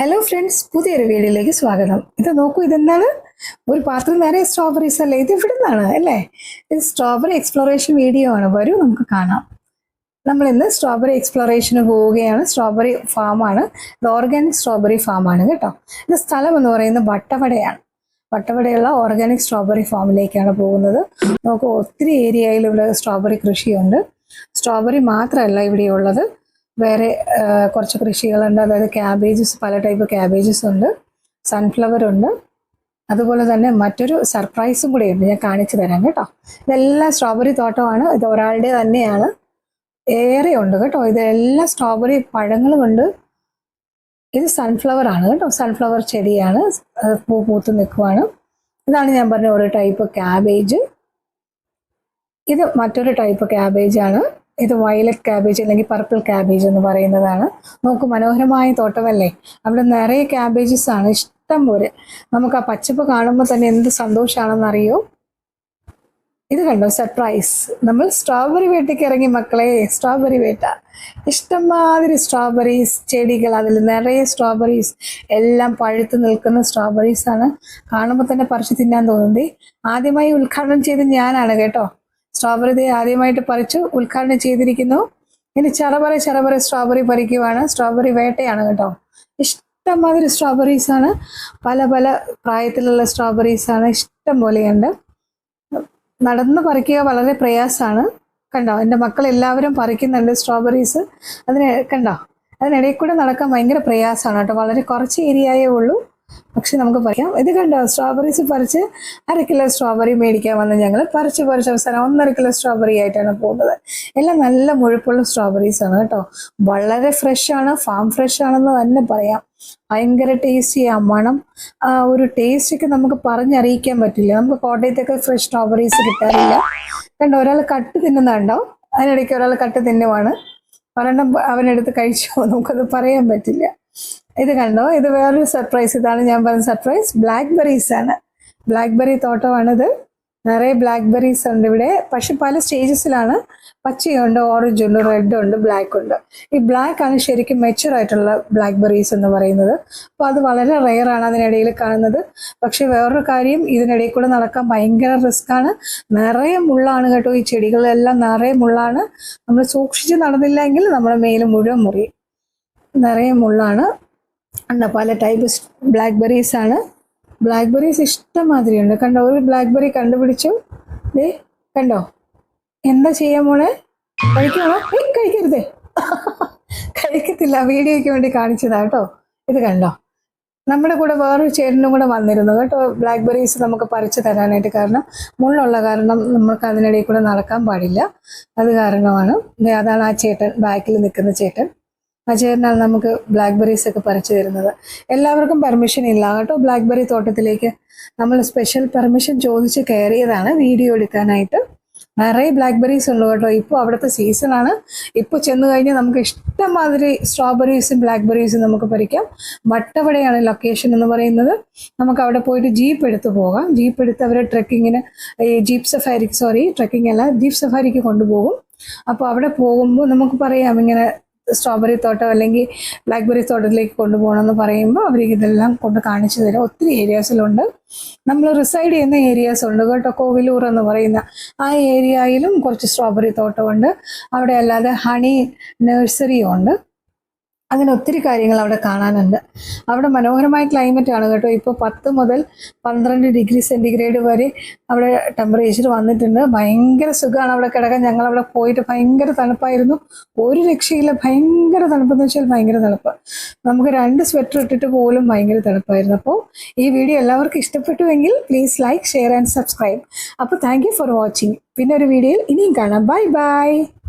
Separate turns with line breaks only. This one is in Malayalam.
ഹലോ ഫ്രണ്ട്സ് പുതിയൊരു വീഡിയോയിലേക്ക് സ്വാഗതം. ഇത് നോക്കൂ ഇതെന്താണ്? ഒരു പാത്രം നേരെ സ്ട്രോബെറീസ് അല്ലേ? ഇത് ഇവിടെ നിന്നാണ് അല്ലേ? ഇത് സ്ട്രോബെറി എക്സ്പ്ലോറേഷൻ വീഡിയോ ആണ്. വരൂ നമുക്ക് കാണാം. നമ്മൾ ഇന്ന് സ്ട്രോബെറി എക്സ്പ്ലോറേഷന് പോവുകയാണ്. സ്ട്രോബെറി ഫാമാണ് ഇത് ഓർഗാനിക് സ്ട്രോബെറി ഫാമാണ് കേട്ടോ. ഇത് സ്ഥലം എന്ന് പറയുന്നത് വട്ടവടയാണ്. വട്ടവടയുള്ള ഓർഗാനിക് സ്ട്രോബെറി ഫാമിലേക്കാണ് പോകുന്നത്. നമുക്ക് ഒത്തിരി ഏരിയയിൽ ഇവിടെ സ്ട്രോബെറി കൃഷിയുണ്ട്. സ്ട്രോബെറി മാത്രമല്ല ഇവിടെ ഉള്ളത് വേറെ കുറച്ച് കൃഷികളുണ്ട്. അതായത് ക്യാബേജസ് പല ടൈപ്പ് ക്യാബേജസ് ഉണ്ട്. സൺഫ്ലവർ ഉണ്ട്. അതുപോലെ തന്നെ മറ്റൊരു സർപ്രൈസും കൂടെ ഉണ്ട്. ഞാൻ കാണിച്ചു തരാം കേട്ടോ. ഇതെല്ലാം സ്ട്രോബെറി തോട്ടമാണ്. ഇത് ഒരാളുടെ തന്നെയാണ്. ഏറെ ഉണ്ട് കേട്ടോ. ഇതെല്ലാം സ്ട്രോബെറി പഴങ്ങളും ഉണ്ട് ഇത് സൺഫ്ലവർ ആണ് കേട്ടോ. സൺഫ്ലവർ ചെടിയാണ്. പൂ പൂത്ത് നിൽക്കുവാണ്. ഇതാണ് ഞാൻ പറഞ്ഞ ഒരു ടൈപ്പ് ക്യാബേജ്. ഇത് മറ്റൊരു ടൈപ്പ് ക്യാബേജ് ആണ്. ഇത് വയലറ്റ് ക്യാബേജ് അല്ലെങ്കിൽ പർപ്പിൾ ക്യാബേജ് എന്ന് പറയുന്നതാണ്. നമുക്ക് മനോഹരമായ തോട്ടമല്ലേ? അവിടെ നിറയെ ക്യാബേജസ് ആണ്. ഇഷ്ടം പോലെ നമുക്ക് ആ പച്ചപ്പ് കാണുമ്പോൾ തന്നെ എന്ത് സന്തോഷമാണെന്നറിയോ ഇത് കണ്ടോ? സർപ്രൈസ് നമ്മൾ സ്ട്രോബെറി വേട്ടയ്ക്ക് ഇറങ്ങി മക്കളെ സ്ട്രോബെറി വേട്ട. ഇഷ്ടംമാതിരി സ്ട്രോബെറീസ് ചെടികൾ അതിൽ നിറയെ സ്ട്രോബെറീസ് എല്ലാം പഴുത്ത് നിൽക്കുന്ന സ്ട്രോബെറീസ് ആണ്. കാണുമ്പോൾ തന്നെ പറിച്ചു തിന്നാൻ തോന്നുന്നത്. ആദ്യമായി ഉദ്ഘാടനം ചെയ്ത് ഞാനാണ് കേട്ടോ. സ്ട്രോബെറി ആദ്യമായിട്ട് പറിച്ചു ഉദ്ഘാടനം ചെയ്തിരിക്കുന്നു. ഇനി ചറപറ ചറപറ സ്ട്രോബെറി പറിക്കുവാണ്. സ്ട്രോബെറി വേട്ടയാണ് കേട്ടോ. ഇഷ്ടംമാതിരി സ്ട്രോബെറീസ് ആണ്. പല പല പ്രായത്തിലുള്ള സ്ട്രോബെറീസ് ആണ്. ഇഷ്ടം പോലെയുണ്ട്. നടന്ന് പറിക്കുക വളരെ പ്രയാസമാണ്. കണ്ടോ? എന്റെ മക്കൾ എല്ലാവരും പറിക്കുന്നുണ്ട് സ്ട്രോബെറീസ്. അതിന് കണ്ടോ? അതിനിടയിൽ കൂടെ നടക്കാൻ ഭയങ്കര പ്രയാസമാണ് കേട്ടോ. വളരെ കുറച്ച് ഏരിയയേ ഉള്ളൂ. പക്ഷെ നമുക്ക് പറയാം ഇത് കണ്ടോ സ്ട്രോബെറീസ് പറിച്ച് അര കിലോ സ്ട്രോബെറി മേടിക്കാൻ വന്ന് ഞങ്ങൾ പറിച്ച് പറിച്ച് അവസാനം ഒന്നര കിലോ സ്ട്രോബെറി ആയിട്ടാണ് പോകുന്നത്. എല്ലാം നല്ല മുഴുപ്പുള്ള സ്ട്രോബെറീസ് ആണ് കേട്ടോ. വളരെ ഫ്രഷ് ആണ് ഫാം ഫ്രഷ് ആണെന്ന് തന്നെ പറയാം. ഭയങ്കര ടേസ്റ്റി ആ മണം. ആ ഒരു ടേസ്റ്റ് ഒക്കെ നമുക്ക് പറഞ്ഞറിയിക്കാൻ പറ്റില്ല. നമുക്ക് കോട്ടയത്തൊക്കെ ഫ്രഷ് സ്ട്രോബെറീസ് കിട്ടാറില്ല. കണ്ടോ ഒരാൾ കട്ട് തിന്നുന്നുണ്ടോ? അതിനിടയ്ക്ക് ഒരാൾ കട്ട് തിന്നുവാണ്. ഒരെണ്ണം അവനെടുത്ത് കഴിച്ചോ? നമുക്കത് പറയാൻ പറ്റില്ല. ഇത് കണ്ടോ? ഇത് വേറൊരു സർപ്രൈസ് ഇതാണ് ഞാൻ പറഞ്ഞ സർപ്രൈസ് ബ്ലാക്ക് ബെറീസ് ആണ്. ബ്ലാക്ക് ബെറി തോട്ടമാണിത്. നിറയെ ബ്ലാക്ക് ബെറീസ് ഉണ്ട് ഇവിടെ. പക്ഷെ പല സ്റ്റേജസിലാണ് പച്ചയുണ്ട് ഓറഞ്ച് ഉണ്ട് റെഡ് ഉണ്ട് ബ്ലാക്ക് ഉണ്ട്. ഈ ബ്ലാക്ക് ആണ് ശരിക്കും മെച്ചുർ ആയിട്ടുള്ള ബ്ലാക്ക് ബെറീസ് എന്ന് പറയുന്നത്. അപ്പോൾ അത് വളരെ റെയർ ആണ് അതിനിടയിൽ കാണുന്നത്. പക്ഷെ വേറൊരു കാര്യം ഇതിനിടയിൽ കൂടെ നടക്കാൻ ഭയങ്കര റിസ്ക് ആണ്. നിറയെ മുള്ളാണ് കേട്ടോ ഈ ചെടികളെല്ലാം. നിറയെ മുള്ളാണ്. നമ്മൾ സൂക്ഷിച്ച് നടന്നില്ലെങ്കിൽ നമ്മുടെ മേൽ മുഴുവൻ മുറിയും. നിറയെ മുള്ളാണ്. ഉണ്ട് പല ടൈപ്പ് ബ്ലാക്ക് ബെറീസ് ആണ്. ബ്ലാക്ക് ബെറീസ് ഇഷ്ടംമാതിരി ഉണ്ട് കണ്ടോ ഒരു ബ്ലാക്ക് ബെറി കണ്ടുപിടിച്ചു. ദേ കണ്ടോ? എന്താ ചെയ്യാൻ മോളെ? കഴിക്കണോ ഏയ് കഴിക്കരുതേ. കഴിക്കത്തില്ല. വീഡിയോയ്ക്ക് വേണ്ടി കാണിച്ചതാ കേട്ടോ. ഇത് കണ്ടോ? നമ്മുടെ കൂടെ വേറൊരു ചേട്ടനും കൂടെ വന്നിരുന്നു കേട്ടോ. ബ്ലാക്ക് ബെറീസ് നമുക്ക് പറിച്ചു തരാനായിട്ട് കാരണം മുള്ളുള്ള കാരണം നമുക്ക് അതിനിടയിൽ കൂടെ നടക്കാൻ പാടില്ല. അത് കാരണമാണ്. അതാണ് ആ ചേട്ടൻ ബാക്കിൽ നിൽക്കുന്ന ചേട്ടൻ. ചേട്ടനാണ് നമുക്ക് ബ്ലാക്ക് ബെറീസ് ഒക്കെ പറിച്ചു തരുന്നത്. എല്ലാവർക്കും പെർമിഷൻ ഇല്ല. കേട്ടോ ബ്ലാക്ക് ബെറി തോട്ടത്തിലേക്ക്. നമ്മൾ സ്പെഷ്യൽ പെർമിഷൻ ചോദിച്ച് കയറിയതാണ് വീഡിയോ എടുക്കാനായിട്ട്. നിറയെ ബ്ലാക്ക് ബെറീസ് ഉള്ളു കേട്ടോ. ഇപ്പോൾ അവിടുത്തെ സീസണാണ് ഇപ്പോൾ ചെന്ന് കഴിഞ്ഞാൽ നമുക്ക് ഇഷ്ടംമാതിരി സ്ട്രോബെറീസും ബ്ലാക്ക് ബെറീസും നമുക്ക് പറിക്കാം. വട്ടവടയാണ് ലൊക്കേഷൻ എന്ന് പറയുന്നത്. നമുക്ക് അവിടെ പോയിട്ട് ജീപ്പ് എടുത്ത് പോകാം. ജീപ്പ് എടുത്ത് അവരെ ട്രെക്കിങ്ങിന് ഈ ജീപ്പ് സഫാരിക്ക് സോറി ട്രെക്കിംഗ് അല്ല ജീപ്പ് സഫാരിക്ക് കൊണ്ടുപോകും. അപ്പോൾ അവിടെ പോകുമ്പോൾ നമുക്ക് പറയാം ഇങ്ങനെ സ്ട്രോബെറി തോട്ടം അല്ലെങ്കിൽ ബ്ലാക്ക്ബെറി തോട്ടത്തിലേക്ക് കൊണ്ടുപോകണമെന്ന് പറയുമ്പോൾ അവർക്ക് ഇതെല്ലാം കൊണ്ട് കാണിച്ചു തരും. ഒത്തിരി ഏരിയാസിലുണ്ട് നമ്മൾ റിസൈഡ് ചെയ്യുന്ന ഏരിയാസ് ഉണ്ട്. കേട്ടോ കോവിലൂർ എന്ന് പറയുന്ന ആ ഏരിയയിലും കുറച്ച് സ്ട്രോബെറി തോട്ടമുണ്ട്. അവിടെ അല്ലാതെ ഹണി നഴ്സറിയും ഉണ്ട് അങ്ങനെ ഒത്തിരി കാര്യങ്ങൾ അവിടെ കാണാനുണ്ട്. അവിടെ മനോഹരമായ ക്ലൈമറ്റ് ആണ് കേട്ടോ. ഇപ്പോൾ പത്ത് മുതൽ പന്ത്രണ്ട് ഡിഗ്രി സെന്റിഗ്രേഡ് വരെ അവിടെ ടെമ്പറേച്ചർ വന്നിട്ടുണ്ട്. ഭയങ്കര സുഖമാണ് അവിടെ കിടക്കാൻ. ഞങ്ങൾ അവിടെ പോയിട്ട് ഭയങ്കര തണുപ്പായിരുന്നു. ഒരു രക്ഷയില്ല. ഭയങ്കര തണുപ്പെന്ന് വെച്ചാൽ ഭയങ്കര തണുപ്പ്. നമുക്ക് രണ്ട് സ്വെറ്റർ ഇട്ടിട്ട് പോലും ഭയങ്കര തണുപ്പായിരുന്നു. അപ്പോൾ ഈ വീഡിയോ എല്ലാവർക്കും ഇഷ്ടപ്പെട്ടുവെങ്കിൽ please like share and subscribe അപ്പോൾ താങ്ക് ഫോർ വാച്ചിങ് പിന്നെ ഒരു വീഡിയോയിൽ ഇനിയും കാണാം. Bye bye